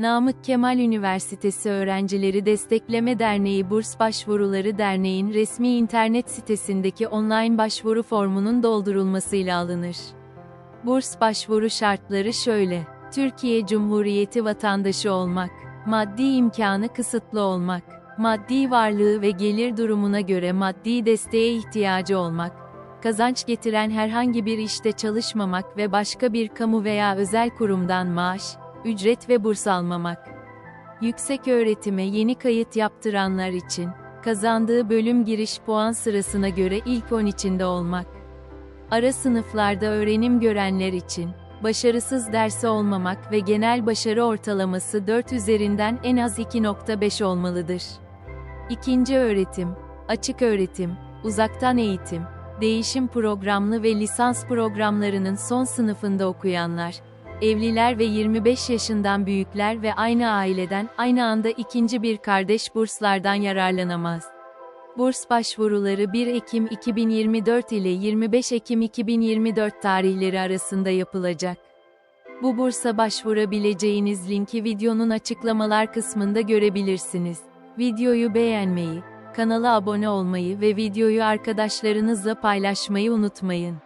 Namık Kemal Üniversitesi Öğrencileri Destekleme Derneği Burs Başvuruları Derneği'nin resmi internet sitesindeki online başvuru formunun doldurulmasıyla alınır. Burs başvuru şartları şöyle. Türkiye Cumhuriyeti vatandaşı olmak, maddi imkanı kısıtlı olmak, maddi varlığı ve gelir durumuna göre maddi desteğe ihtiyacı olmak, kazanç getiren herhangi bir işte çalışmamak ve başka bir kamu veya özel kurumdan maaş, ücret ve burs almamak. Yüksek öğretime yeni kayıt yaptıranlar için, kazandığı bölüm giriş puan sırasına göre ilk 10 içinde olmak. Ara sınıflarda öğrenim görenler için, başarısız dersi olmamak ve genel başarı ortalaması 4 üzerinden en az 2.5 olmalıdır. İkinci öğretim, açık öğretim, uzaktan eğitim, değişim programlı ve lisans programlarının son sınıfında okuyanlar, evliler ve 25 yaşından büyükler ve aynı aileden aynı anda ikinci bir kardeş burslardan yararlanamaz. Burs başvuruları 1 Ekim 2024 ile 25 Ekim 2024 tarihleri arasında yapılacak. Bu bursa başvurabileceğiniz linki videonun açıklamalar kısmında görebilirsiniz. Videoyu beğenmeyi, kanala abone olmayı ve videoyu arkadaşlarınızla paylaşmayı unutmayın.